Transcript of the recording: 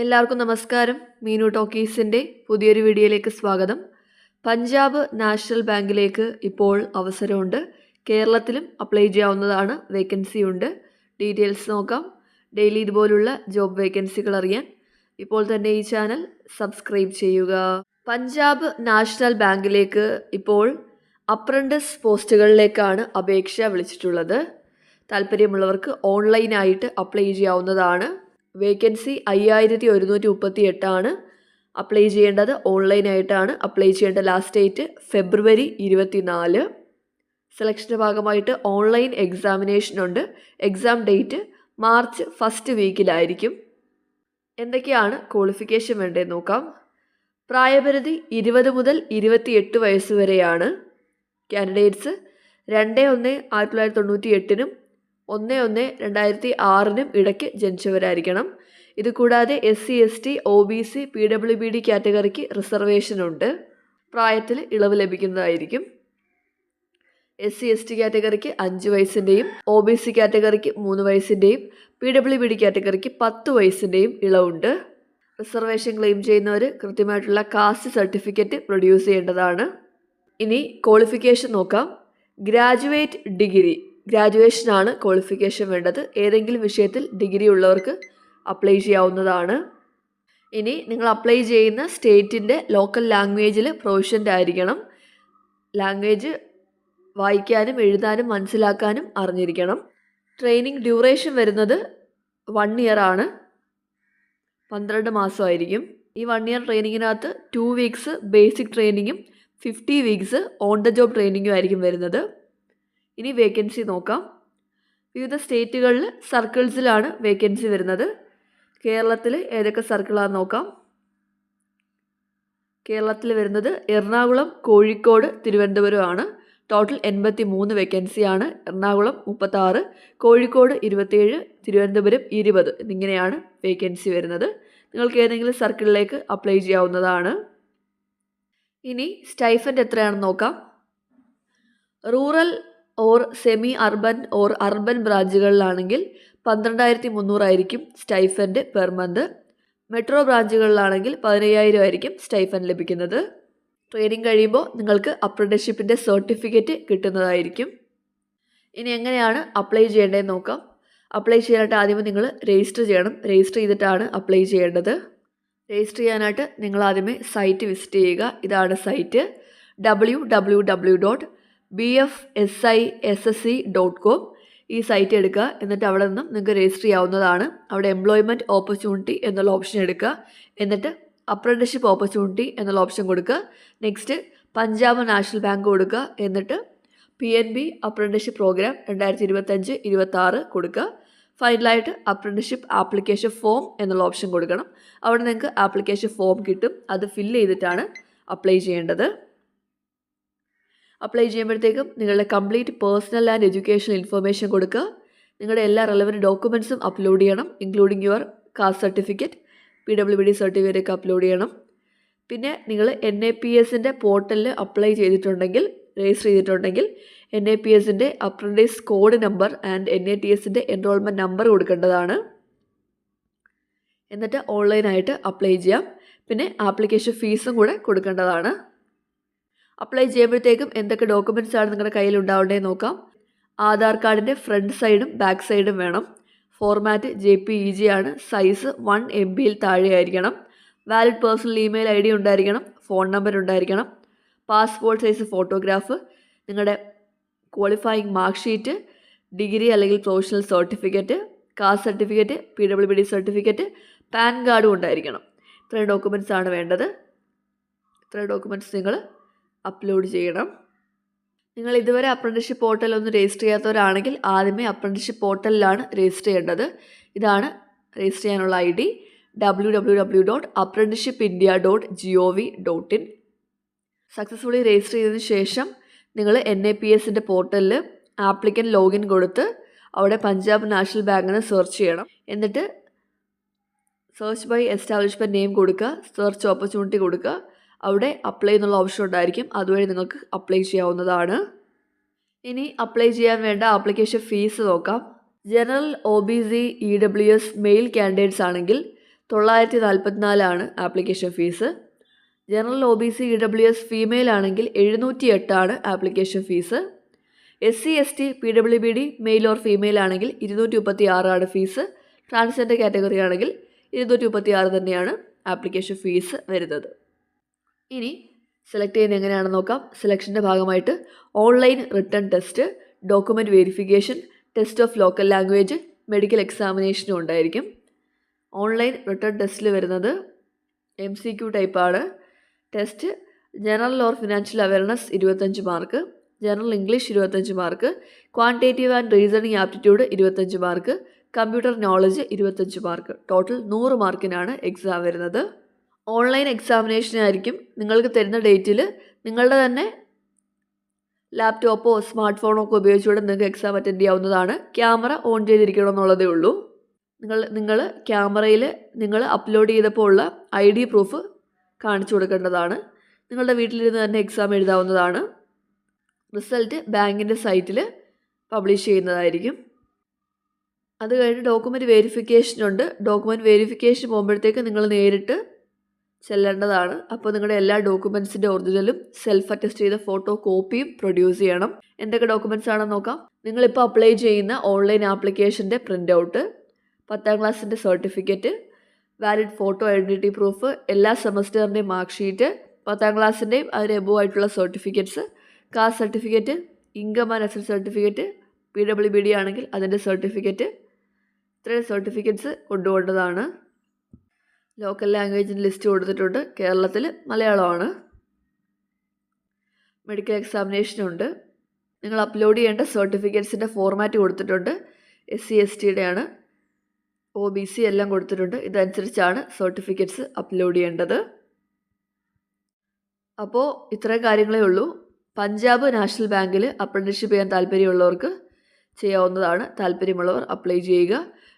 എല്ലാവർക്കും നമസ്കാരം. മീനു ടോക്കീസിന്റെ പുതിയൊരു വീഡിയോയിലേക്ക് സ്വാഗതം. പഞ്ചാബ് നാഷണൽ ബാങ്കിലേക്ക് ഇപ്പോൾ അവസരമുണ്ട്. കേരളത്തിലും അപ്ലൈ ചെയ്യാവുന്നതാണ് വേക്കൻസി ഉണ്ട്. ഡീറ്റെയിൽസ് നോക്കാം. ഡെയിലി ഇതുപോലുള്ള ജോബ് വേക്കൻസികൾ അറിയാൻ ഇപ്പോൾ തന്നെ ഈ ചാനൽ സബ്സ്ക്രൈബ് ചെയ്യുക. പഞ്ചാബ് നാഷണൽ ബാങ്കിലേക്ക് ഇപ്പോൾ അപ്രന്റസ് പോസ്റ്റുകളിലേക്കാണ് അപേക്ഷ വിളിച്ചിട്ടുള്ളത്. താല്പര്യമുള്ളവർക്ക് ഓൺലൈനായിട്ട് അപ്ലൈ ചെയ്യാവുന്നതാണ്. വേക്കൻസി അയ്യായിരത്തി ഒരുന്നൂറ്റി മുപ്പത്തി എട്ടാണ് അപ്ലൈ ചെയ്യേണ്ടത്. ഓൺലൈനായിട്ടാണ് അപ്ലൈ ചെയ്യേണ്ട ലാസ്റ്റ് ഡേറ്റ് ഫെബ്രുവരി ഇരുപത്തി നാല് സെലക്ഷന്റെ ഭാഗമായിട്ട് ഓൺലൈൻ എക്സാമിനേഷൻ ഉണ്ട്. എക്സാം ഡേറ്റ് മാർച്ച് ഫസ്റ്റ് വീക്കിലായിരിക്കും. എന്തൊക്കെയാണ് ക്വാളിഫിക്കേഷൻ വേണ്ടതെന്ന് നോക്കാം. പ്രായപരിധി ഇരുപത് മുതൽ ഇരുപത്തിയെട്ട് വയസ്സ് വരെയാണ്. കാൻഡിഡേറ്റ്സ് രണ്ട് ഒന്ന് ആയിരത്തി തൊള്ളായിരത്തി തൊണ്ണൂറ്റി എട്ടിനും ഒന്ന് ഒന്ന് രണ്ടായിരത്തി ആറിനും ഇടയ്ക്ക് ജനിച്ചവരായിരിക്കണം. ഇത് കൂടാതെ S C S T O B C P W B D കാറ്റഗറിക്ക് reservation ഉണ്ട് പ്രായത്തിൽ ഇളവ് ലഭിക്കുന്നതായിരിക്കും. എസ് സി എസ് ടി കാറ്റഗറിക്ക് അഞ്ച് വയസ്സിന്റെയും ഒ ബി സി കാറ്റഗറിക്ക് മൂന്ന് വയസ്സിന്റെയും പി ഡബ്ല്യു ബി ഡി കാറ്റഗറിക്ക് പത്ത് വയസ്സിന്റെയും ഇളവുണ്ട്. റിസർവേഷൻ ക്ലെയിം ചെയ്യുന്നവർ കൃത്യമായിട്ടുള്ള കാസ്റ്റ് സർട്ടിഫിക്കറ്റ് പ്രൊഡ്യൂസ് ചെയ്യേണ്ടതാണ്. ഇനി ക്വാളിഫിക്കേഷൻ നോക്കാം. ഗ്രാജുവേറ്റ് ഡിഗ്രി ഗ്രാജുവേഷനാണ് ക്വാളിഫിക്കേഷൻ വേണ്ടത്. ഏതെങ്കിലും വിഷയത്തിൽ ഡിഗ്രി ഉള്ളവർക്ക് അപ്ലൈ ചെയ്യാവുന്നതാണ്. ഇനി നിങ്ങൾ അപ്ലൈ ചെയ്യുന്ന സ്റ്റേറ്റിന്റെ ലോക്കൽ ലാംഗ്വേജിൽ പ്രൊവിഷന്റ് ആയിരിക്കണം. ലാംഗ്വേജ് വായിക്കാനും എഴുതാനും മനസ്സിലാക്കാനും അറിഞ്ഞിരിക്കണം. ട്രെയിനിങ് ഡ്യൂറേഷൻ വരുന്നത് വൺ ഇയർ ആണ് പന്ത്രണ്ട് മാസമായിരിക്കും. ഈ വൺ ഇയർ ട്രെയിനിങ്ങിനകത്ത് ടു വീക്സ് ബേസിക് ട്രെയിനിങ്ങും fifty weeks on the job ട്രെയിനിങ്ങും ആയിരിക്കും വരുന്നത്. ഇനി വേക്കൻസി നോക്കാം. വിവിധ സ്റ്റേറ്റുകളിൽ സർക്കിൾസിലാണ് വേക്കൻസി വരുന്നത്. കേരളത്തിൽ ഏതൊക്കെ സർക്കിളാണെന്ന് നോക്കാം. കേരളത്തിൽ വരുന്നത് എറണാകുളം കോഴിക്കോട് തിരുവനന്തപുരം ആണ് ടോട്ടൽ എൺപത്തി മൂന്ന് വേക്കൻസിയാണ് എറണാകുളം മുപ്പത്താറ് കോഴിക്കോട് ഇരുപത്തേഴ് തിരുവനന്തപുരം ഇരുപത് എന്നിങ്ങനെയാണ് വേക്കൻസി വരുന്നത്. നിങ്ങൾക്ക് ഏതെങ്കിലും സർക്കിളിലേക്ക് അപ്ലൈ ചെയ്യാവുന്നതാണ്. ഇനി സ്റ്റൈഫൻഡ് എത്രയാണെന്ന് നോക്കാം. Rural or semi urban or urban ബ്രാഞ്ചുകളിലാണെങ്കിൽ പന്ത്രണ്ടായിരത്തി മുന്നൂറായിരിക്കും സ്റ്റൈഫൻഡ് പെർ മന്ത് മെട്രോ ബ്രാഞ്ചുകളിലാണെങ്കിൽ പതിനയ്യായിരം ആയിരിക്കും സ്റ്റൈഫൻ ലഭിക്കുന്നത്. ട്രെയിനിങ് കഴിയുമ്പോൾ നിങ്ങൾക്ക് അപ്രന്റീസ്ഷിപ്പിന്റെ സർട്ടിഫിക്കറ്റ് കിട്ടുന്നതായിരിക്കും. ഇനി എങ്ങനെയാണ് അപ്ലൈ ചെയ്യേണ്ടതെന്ന് നോക്കാം. അപ്ലൈ ചെയ്യാനായിട്ട് ആദ്യമേ നിങ്ങൾ രജിസ്റ്റർ ചെയ്യണം. രജിസ്റ്റർ ചെയ്തിട്ടാണ് അപ്ലൈ ചെയ്യേണ്ടത്. രജിസ്റ്റർ ചെയ്യാനായിട്ട് നിങ്ങൾ ആദ്യമേ സൈറ്റ് വിസിറ്റ് ചെയ്യുക. ഇതാണ് site W W W dot B F S I S S C dot com ഈ സൈറ്റ് എടുക്കുക. എന്നിട്ട് അവിടെ നിന്നും നിങ്ങൾക്ക് രജിസ്റ്റർ ചെയ്യാവുന്നതാണ്. അവിടെ എംപ്ലോയ്മെന്റ് ഓപ്പർച്യൂണിറ്റി എന്നുള്ള ഓപ്ഷൻ എടുക്കുക. എന്നിട്ട് അപ്രന്റീസ്ഷിപ്പ് ഓപ്പർച്യൂണിറ്റി എന്നുള്ള ഓപ്ഷൻ കൊടുക്കുക. നെക്സ്റ്റ് പഞ്ചാബ് നാഷണൽ ബാങ്ക് കൊടുക്കുക. എന്നിട്ട് P N B apprenticeship program രണ്ടായിരത്തി ഇരുപത്തഞ്ച് ഇരുപത്താറ് കൊടുക്കുക ഫൈനലായിട്ട് അപ്രന്റീസ്ഷിപ്പ് ആപ്ലിക്കേഷൻ ഫോം എന്നുള്ള ഓപ്ഷൻ കൊടുക്കണം. അവിടെ നിങ്ങൾക്ക് ആപ്ലിക്കേഷൻ ഫോം കിട്ടും. അത് ഫില്ല് ചെയ്തിട്ടാണ് അപ്ലൈ ചെയ്യേണ്ടത്. അപ്ലൈ ചെയ്യുമ്പോഴത്തേക്കും നിങ്ങളുടെ complete personal and educational information കൊടുക്കുക. നിങ്ങളുടെ എല്ലാ റെലവന്റ് ഡോക്യുമെന്റ്സും അപ്ലോഡ് ചെയ്യണം including your caste certificate P W D certificate ഒക്കെ അപ്ലോഡ് ചെയ്യണം. പിന്നെ നിങ്ങൾ എൻ എ പി എസിന്റെ പോർട്ടലിൽ അപ്ലൈ ചെയ്തിട്ടുണ്ടെങ്കിൽ രജിസ്റ്റർ ചെയ്തിട്ടുണ്ടെങ്കിൽ എൻ എ പി എസിന്റെ apprentice code number and N A T എസിന്റെ എൻറോൾമെന്റ് നമ്പർ കൊടുക്കേണ്ടതാണ്. എന്നിട്ട് ഓൺലൈനായിട്ട് അപ്ലൈ ചെയ്യാം. പിന്നെ ആപ്ലിക്കേഷൻ ഫീസും കൂടെ കൊടുക്കേണ്ടതാണ്. അപ്ലൈ ചെയ്യുമ്പോഴത്തേക്കും എന്തൊക്കെ ഡോക്യുമെന്റ്സ് ആണ് നിങ്ങളുടെ കയ്യിൽ ഉണ്ടാവേണ്ടത് നോക്കാം. ആധാർ കാർഡിന്റെ ഫ്രണ്ട് സൈഡും ബാക്ക് സൈഡും വേണം. Format J P E G ആണ്. സൈസ് വൺ എം ബിയിൽ താഴെയായിരിക്കണം. Valid personal email I D ഉണ്ടായിരിക്കണം. ഫോൺ നമ്പർ ഉണ്ടായിരിക്കണം. പാസ്പോർട്ട് സൈസ് ഫോട്ടോഗ്രാഫ് നിങ്ങളുടെ ക്വാളിഫയിങ് മാർക്ക് ഷീറ്റ് ഡിഗ്രി അല്ലെങ്കിൽ professional certificate caste certificate P W B D certificate PAN കാർഡും ഉണ്ടായിരിക്കണം. ഇത്രയും documents ആണ് വേണ്ടത്. ഇത്രയും ഡോക്യുമെന്റ്സ് നിങ്ങൾ അപ്ലോഡ് ചെയ്യണം. നിങ്ങൾ ഇതുവരെ അപ്രന്റീസ്ഷിപ്പ് പോർട്ടൽ ഒന്ന് രജിസ്റ്റർ ചെയ്യാത്തവരാണെങ്കിൽ ആദ്യമേ അപ്രന്റീസ്ഷിപ്പ് പോർട്ടലിലാണ് രജിസ്റ്റർ ചെയ്യേണ്ടത്. ഇതാണ് രജിസ്റ്റർ ചെയ്യാനുള്ള I D W W W dot apprenticeship India dot G O V dot in successfully register ചെയ്തതിന് ശേഷം നിങ്ങൾ എൻ എ പി എസിന്റെ പോർട്ടലിൽ ആപ്ലിക്കൻ ലോഗിൻ കൊടുത്ത് അവിടെ പഞ്ചാബ് നാഷണൽ ബാങ്കിന് സെർച്ച് ചെയ്യണം. എന്നിട്ട് സെർച്ച് ബൈ എസ്റ്റാബ്ലിഷ്മെന്റ് നെയിം കൊടുക്കുക സെർച്ച് ഓപ്പർച്യൂണിറ്റി കൊടുക്കുക. അവിടെ അപ്ലൈ എന്നുള്ള ഓപ്ഷൻ ഉണ്ടായിരിക്കും. അതുവഴി നിങ്ങൾക്ക് അപ്ലൈ ചെയ്യാവുന്നതാണ്. ഇനി അപ്ലൈ ചെയ്യാൻ വേണ്ട ആപ്ലിക്കേഷൻ ഫീസ് നോക്കാം. General O B C E W S male candidates ആണെങ്കിൽ തൊള്ളായിരത്തി നാൽപ്പത്തിനാലാണ് application fees general O B C E W S female ആണെങ്കിൽ എഴുന്നൂറ്റി എട്ടാണ് application fees S C S T P W B D male or female ആണെങ്കിൽ ഇരുന്നൂറ്റി മുപ്പത്തി ആറാണ് fees transgender category ആണെങ്കിൽ ഇരുന്നൂറ്റി മുപ്പത്തി ആറ് തന്നെയാണ് ആപ്ലിക്കേഷൻ ഫീസ് വരുന്നത്. ഇനി സെലക്ട് ചെയ്യുന്നത് എങ്ങനെയാണെന്ന് നോക്കാം. സെലക്ഷന്റെ ഭാഗമായിട്ട് online written test document verification test of local language medical എക്സാമിനേഷനും ഉണ്ടായിരിക്കും. ഓൺലൈൻ റിട്ടേൺ ടെസ്റ്റിൽ വരുന്നത് എം സി ക്യു ടൈപ്പാണ് test general or financial awareness ഇരുപത്തഞ്ച് മാർക്ക് ജനറൽ ഇംഗ്ലീഷ് ഇരുപത്തഞ്ച് mark quantitative and reasoning aptitude ഇരുപത്തഞ്ച് മാർക്ക് കമ്പ്യൂട്ടർ നോളജ് ഇരുപത്തഞ്ച് mark total നൂറ് മാർക്കിനാണ് എക്സാം വരുന്നത്. ഓൺലൈൻ എക്സാമിനേഷനായിരിക്കും നിങ്ങൾക്ക് തരുന്ന ഡേറ്റിൽ നിങ്ങളുടെ തന്നെ ലാപ്ടോപ്പോ സ്മാർട്ട് ഫോണോ ഒക്കെ ഉപയോഗിച്ചുകൊണ്ട് നിങ്ങൾക്ക് എക്സാം അറ്റൻഡ് ചെയ്യാവുന്നതാണ്. ക്യാമറ ഓൺ ചെയ്തിരിക്കണം എന്നുള്ളതേ ഉള്ളൂ. നിങ്ങൾ നിങ്ങൾ ക്യാമറയിൽ നിങ്ങൾ അപ്ലോഡ് ചെയ്തപ്പോൾ ഉള്ള ഐ ഡി പ്രൂഫ് കാണിച്ചു കൊടുക്കേണ്ടതാണ്. നിങ്ങളുടെ വീട്ടിലിരുന്ന് തന്നെ എക്സാം എഴുതാവുന്നതാണ്. റിസൾട്ട് ബാങ്കിന്റെ സൈറ്റിൽ പബ്ലിഷ് ചെയ്യുന്നതായിരിക്കും. അത് കഴിഞ്ഞ് ഡോക്യുമെന്റ് വെരിഫിക്കേഷൻ ഉണ്ട് ഡോക്യുമെന്റ് വെരിഫിക്കേഷൻ പോകുമ്പോഴത്തേക്ക് നിങ്ങൾ നേരിട്ട് ചെല്ലേണ്ടതാണ്. അപ്പോൾ നിങ്ങളുടെ എല്ലാ ഡോക്യുമെൻസിന്റെ ഒറിജിനലും സെൽഫ് അറ്റസ്റ്റ് ചെയ്ത ഫോട്ടോ കോപ്പിയും പ്രൊഡ്യൂസ് ചെയ്യണം. എന്തൊക്കെ ഡോക്യുമെൻസ് ആണെന്ന് നോക്കാം. നിങ്ങളിപ്പോൾ അപ്ലൈ ചെയ്യുന്ന ഓൺലൈൻ ആപ്ലിക്കേഷന്റെ പ്രിന്റ് ഔട്ട് പത്താം ക്ലാസ്സിന്റെ certificate valid photo identity proof എല്ലാ സെമസ്റ്ററിന്റെയും മാർക്ക് ഷീറ്റ് പത്താം ക്ലാസ്സിന്റെയും അതിന് എബോ ആയിട്ടുള്ള certificates caste certificate income and asset certificate P W B D ആണെങ്കിൽ അതിന്റെ സർട്ടിഫിക്കറ്റ് ഇത്രയും സർട്ടിഫിക്കറ്റ്സ് കൊണ്ടുപോകേണ്ടതാണ്. ലോക്കൽ ലാംഗ്വേജിന്റെ ലിസ്റ്റ് കൊടുത്തിട്ടുണ്ട്. കേരളത്തിൽ മലയാളമാണ്. മെഡിക്കൽ എക്സാമിനേഷനുണ്ട് നിങ്ങൾ അപ്ലോഡ് ചെയ്യേണ്ട സർട്ടിഫിക്കറ്റ്സിന്റെ ഫോർമാറ്റ് കൊടുത്തിട്ടുണ്ട്. എസ് സി എസ് ടിയുടെയാണ് ഒ ബി സി എല്ലാം കൊടുത്തിട്ടുണ്ട്. ഇതനുസരിച്ചാണ് സർട്ടിഫിക്കറ്റ്സ് അപ്ലോഡ് ചെയ്യേണ്ടത്. അപ്പോൾ ഇത്രയും കാര്യങ്ങളേ ഉള്ളൂ. പഞ്ചാബ് നാഷണൽ ബാങ്കിൽ അപ്രന്റീഷിപ്പ് ചെയ്യാൻ താല്പര്യമുള്ളവർക്ക് ചെയ്യാവുന്നതാണ്. താല്പര്യമുള്ളവർ അപ്ലൈ ചെയ്യുക.